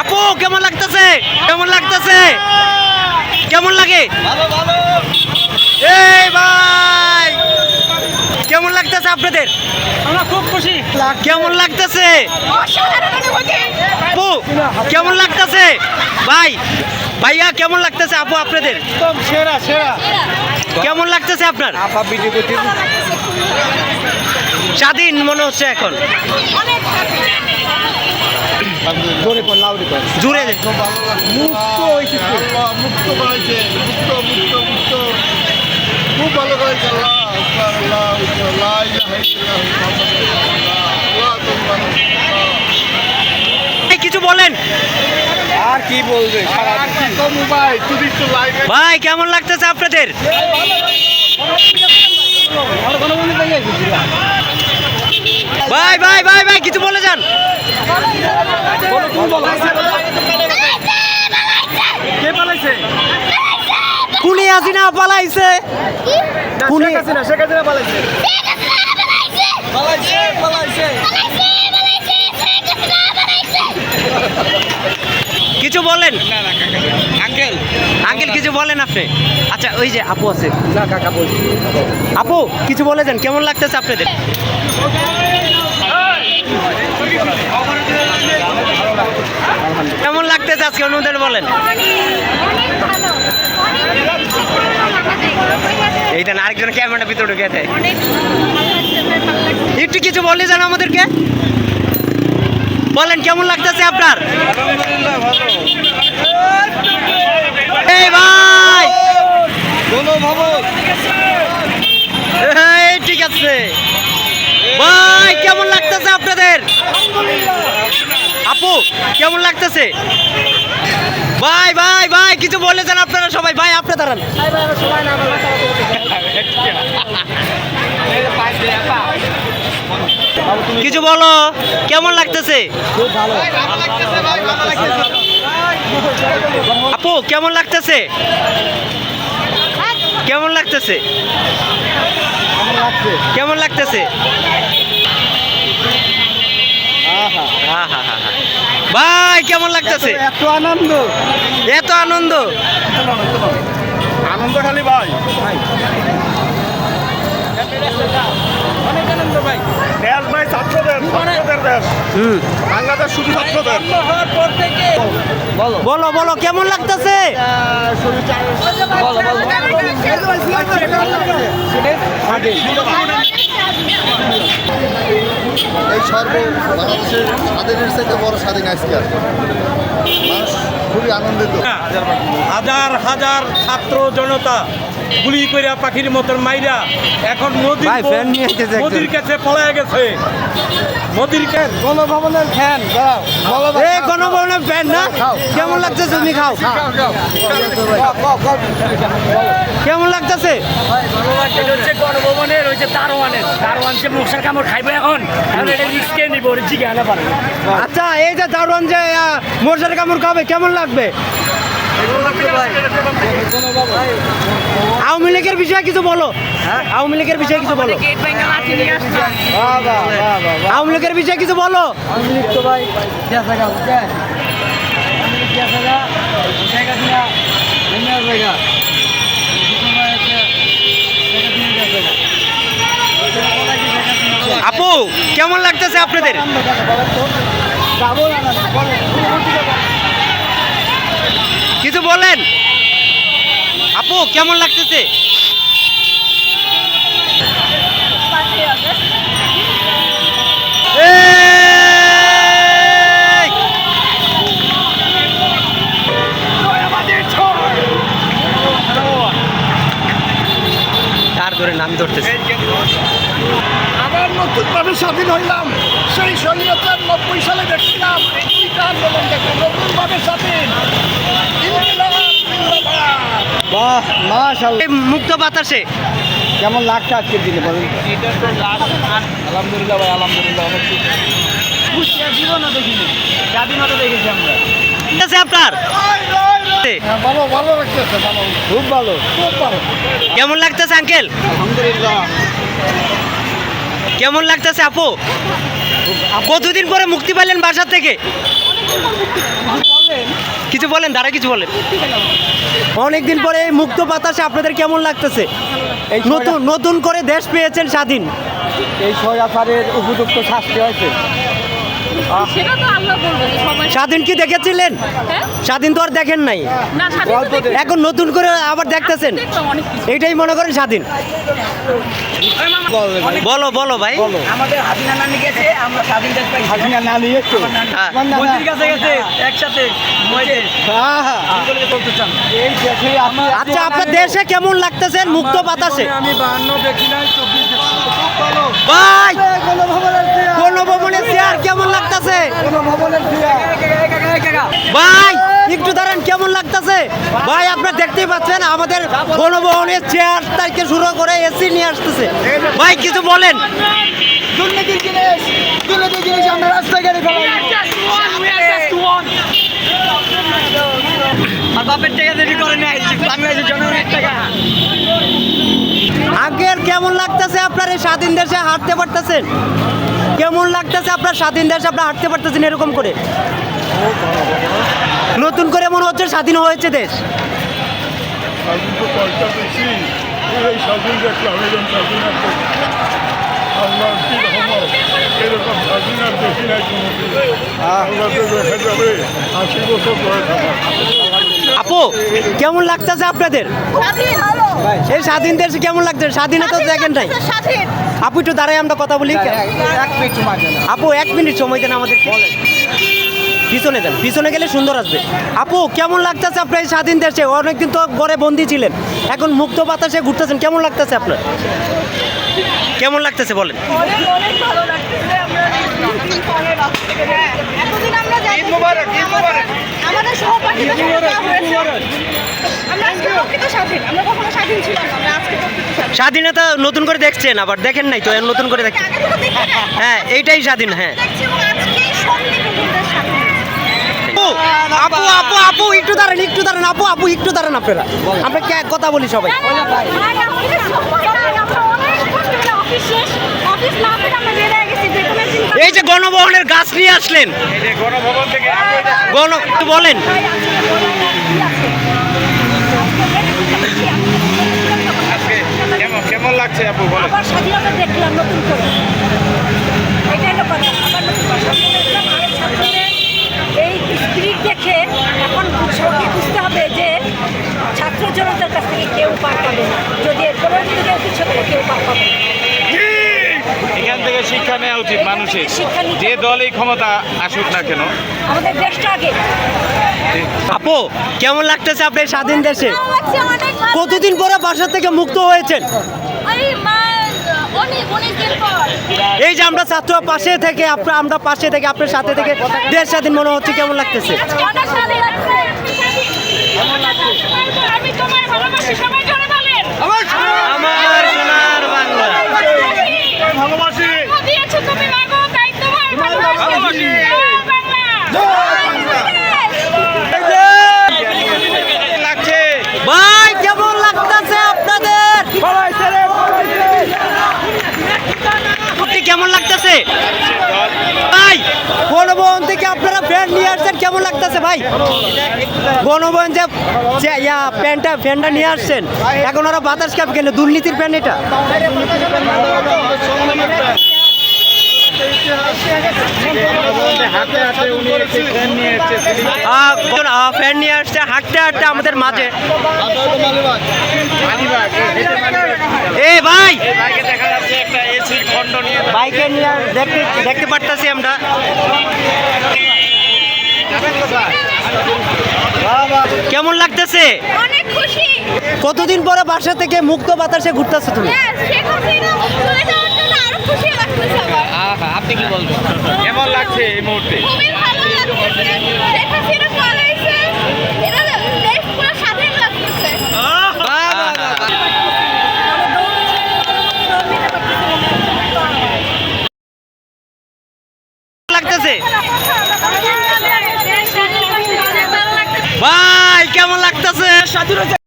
আপু কেমন লাগতেছে? কেমন লাগতেছে? কেমন লাগে? এই ভাই! কেমন লাগতেছে আপনাদের? আমরা খুব খুশি। কেমন লাগতেছে? আপু কেমন লাগতেছে? ভাই ভাইয়া কেমন লাগতেছে আপু আপনাদের? একদম সেরা সেরা। কেমন লাগতেছে আপনার? আপা ভিডিও করতে স্বাধীন মনে হচ্ছে এখন। জোরে কর লাউডি কর জুড়ে মুক্ত হয়েছে মুক্ত করেছে মুক্ত মুক্ত মুক্ত। খুব ভালো করেছে আল্লাহ আল্লাহ। আল্লাহ কিছু বলেন। আর কি বলবে? আর কি তো মোবাইল তুমি একটু লাইভে ভাই কেমন লাগতেছে আপনাদের? ভাই ভাই ভাই ভাই কিছু বলে যান। কে পালাইছে কুনি আসিনা পালাইছে? কুনি হাসিনা শেখ হাসিনা পালাইছে। কিছু আচ্ছা ওই যে আপু আছে। না কাকা বলছি। আপু কিছু বলে যান কেমন লাগতেছে আপনাদের? কেমন লাগতেছে আজকে অনুদের বলেন? এইটা না আরেকজন ক্যামেরাটা ভিতরে ঢুকে দেয়। একটু কিছু বলে যান আমাদেরকে। বলেন কেমন লাগতেছে আপনার? লাগতেছে ভাই ভাই ভাই কিছু বলে যান আপনারা সবাই? ভাই আপনি দাঁড়ান। কিছু বলো কেমন লাগতেছে? আপু কেমন লাগতেছে? কেমন লাগতেছে? কেমন লাগতেছে? আহা। আহা হা হা। ভাই কেমন লাগতেছে? এত আনন্দ। এত আনন্দ। আনন্দ খালি ভাই। আনন্দ ভাই দেশ ভাই ছাত্রদের ছাত্রদের দেশ। হুম। বাংলাদেশ শুধু ছাত্রদের। হওয়ার পর থেকে বলো বলো বলো কেমন লাগতেছে? বলো বলো। এই সর্ব বাংলাদেশের স্বাধীনের চাইতে বড় স্বাধীন আজকে আর। মানুষ খুবই আনন্দিত। হাজার হাজার ছাত্র জনতা গুলি কইরা পাখির মতন মাইরা এখন মোদির। কাছে পলায় গেছে। মোদির কাছে গণভবনের ফ্যান গণভবনের ফ্যান না? কেমন লাগতেছে তুমি খাও? কেমন লাগতেছে? গণভবনের ওই যে দারোয়ানের। দারোয়ান যে মশার কামড় খাইবে এখন। আচ্ছা এই যে দারুণ যে আহ, মোর্চার কামড় খাবে কেমন লাগবে? আওয়ামী লীগের বিষয়ে কিছু বলো। আওয়ামী লীগের বিষয়ে কিছু বলো। আওয়ামী লীগের বিষয়ে কিছু বলো। জায়গা বুঝছেন আমি দেশ জায়গা জায়গা দিয়া ধন্যবাদ জায়গা আপু কেমন লাগতেছে আপনাদের? কিছু বলেন। আপু কেমন লাগতেছে! তার ধরে নাম ধরতেছে। আবার নতুনভাবে স্বাধীন হইলাম। সেই স্বাধীনতার নব্বই সালে দেখছিলাম এই দুইটা আন্দোলন দেখে নতুনভাবে স্বাধীন। বাহ মাশাআল্লাহ। এই মুক্ত বাতাসে। কেমন লাগছে আজকের দিনে বলেন? আলহামদুলিল্লাহ ভাই আলহামদুলিল্লাহ অনেক খুশি জীবনও দেখিনি। স্বাধীনতা দেখেছি আমরা। ঠিক আছে আপনার? হ্যাঁ, ভালো ভালো লাগতেছে ভালো। খুব ভালো। খুব ভালো। কেমন লাগতেছে আঙ্কেল? আলহামদুলিল্লাহ। কেমন লাগতেছে আপু? কতদিন পরে মুক্তি পাইলেন বাসার থেকে? কিছু বলেন দাঁড়া কিছু বলেন। অনেকদিন পরে এই মুক্ত বাতাসে আপনাদের কেমন লাগতেছে? এই নতুন নতুন করে দেশ পেয়েছেন স্বাধীন। এই স্বৈরাচারের উপযুক্ত শাস্তি হয়েছে। সেটা তো আল্লাহ বলবে সবাই স্বাধীন কি দেখেছিলেন? হ্যাঁ? স্বাধীন তো আর দেখেন নাই। না এখন নতুন করে আবার দেখতেছেন। এইটাই মনে করেন স্বাধীন। বলো বলো ভাই। আমাদের হাসিনা নানি গেছে আমরা স্বাধীন দেশ পাইছি। হাসিনা না একটু। হ্যাঁ। মন্দির কাছে গেছে। একসাথে মজে হ্যাঁ আচ্ছা আপনার দেশে কেমন লাগতেছে মুক্ত বাতাসে? আমি বাহান্ন দেখি নাই চব্বিশ ভাই, একটু দাঁড়ান, কেমন লাগতেছে? ভাই, আপনারা দেখতেই পাচ্ছেন, আমাদের গণভবনের চেয়ার থেকে শুরু করে এসি নিয়ে আসতেছে। ভাই, কিছু বলেন। দুর্নীতির জিনিস দুর্নীতির জিনিস আমরা রাস্তায় গাড়ি ফেলাই আর বাপের টাকা দেরি করে নেয় বাংলাদেশের জনগণের টাকা আগের কেমন লাগতেছে আপনার এই স্বাধীন দেশে হাঁটতে পারতেছেন? কেমন লাগতেছে আপনার স্বাধীন দেশে আপনার হাঁটতে পারতেছেন এরকম করে? নতুন করে মনে হচ্ছে স্বাধীন হয়েছে দেশ। আপু, কেমন লাগতেছে আপনাদের? এই স্বাধীন দেশে কেমন লাগছে? স্বাধীনতা তো দেখেন স্বাধীন। আপু একটু দাঁড়াই আমরা কথা বলি। আপু এক মিনিট সময় দেন আমাদের পিছনে যান পিছনে গেলে সুন্দর আসবে। আপু কেমন লাগতেছে আপনার এই স্বাধীন দেশে? অনেকদিন তো ঘরে বন্দি ছিলেন। এখন মুক্ত বাতাসে ঘুরতেছেন কেমন লাগতেছে আপনার? কেমন লাগতেছে বলেন। অনেক অনেক ভালো লাগতেছে আমরা স্বাধীনতা নতুন করে দেখছেন আবার দেখেন নাই তো নতুন করে দেখছেন আগে তো দেখি না হ্যাঁ এইটাই স্বাধীন হ্যাঁ আপু আপু আপু একটু দাঁড়ান একটু দাঁড়ান আপু আপু একটু দাঁড়ান আপনারা আমরা কে- কথা বলি সবাই অফিস শেষ অফিস না আমরা এই যে গণভবনের গাছ নিয়ে আসলেন। গণভবন থেকে গণ একটু বলেন ভাই আছে, কি আছে? কেমন কেমন লাগছে আপু বলেন আবার স্বাধীনতা দেখলাম নতুন করে এটাই হলো কথা আবার নতুন করে স্বাধীনতা দেখলাম আরেক ছাত্রদের এই স্পিরিট দেখে এখন সবকে বুঝতে হবে যে ছাত্র জনতার কাছ থেকে কেউ পার পাবে না যদি এরপরেও যদি কেউ কিছু করে কেউ পার পাবে না এখান থেকে শিক্ষা নেওয়া উচিত মানুষের। যে দলই ক্ষমতা আসুক না কেন। আমাদের দেশটা আগে। আপু কেমন লাগতেছে আপনার স্বাধীন দেশে? কতদিন পরে বাসা থেকে মুক্ত হয়েছেন? এই যে আমরা ছাত্র পাশে থেকে আপনার আমরা পাশে থেকে আপনার সাথে থেকে দেশ স্বাধীন মনে হচ্ছে কেমন লাগতেছে? অনেক স্বাধীন লাগছে আমি তোমায় ভালোবাসি সবাই জোরে বলেন আমার সোনার বাংলা ভালোবাসি। দিয়েছ তুমি মাগো তাই তোমায় ভালোবাসি। বাংলা লাগছে ভাই কেমন লাগতেছে আপনাদের আপনি কেমন লাগতেছে ভাই গণভবন থেকে আপনারা ফ্যান নিয়ে আসছেন কেমন লাগতেছে ভাই? গণভবন যে ইয়া প্যান্টটা, ফ্যানটা নিয়ে আসছেন, এখন ওরা বাতাস কাপ কেন? দুর্নীতির প্যান এটা। ফ্যান নিয়ে আসছে, হাঁটতে হাঁটতে আমাদের মাঝে। এ ভাই! বাইকে নিয়ে দেখতে দেখতে পারতাছি আমরা। কেমন লাগতেছে? কতদিন পরে বাসা থেকে মুক্ত বাতাসে ঘুরতেছো তুমি? হ্যাঁ আপনি কি বলবেন? কেমন লাগছে এই মুহূর্তে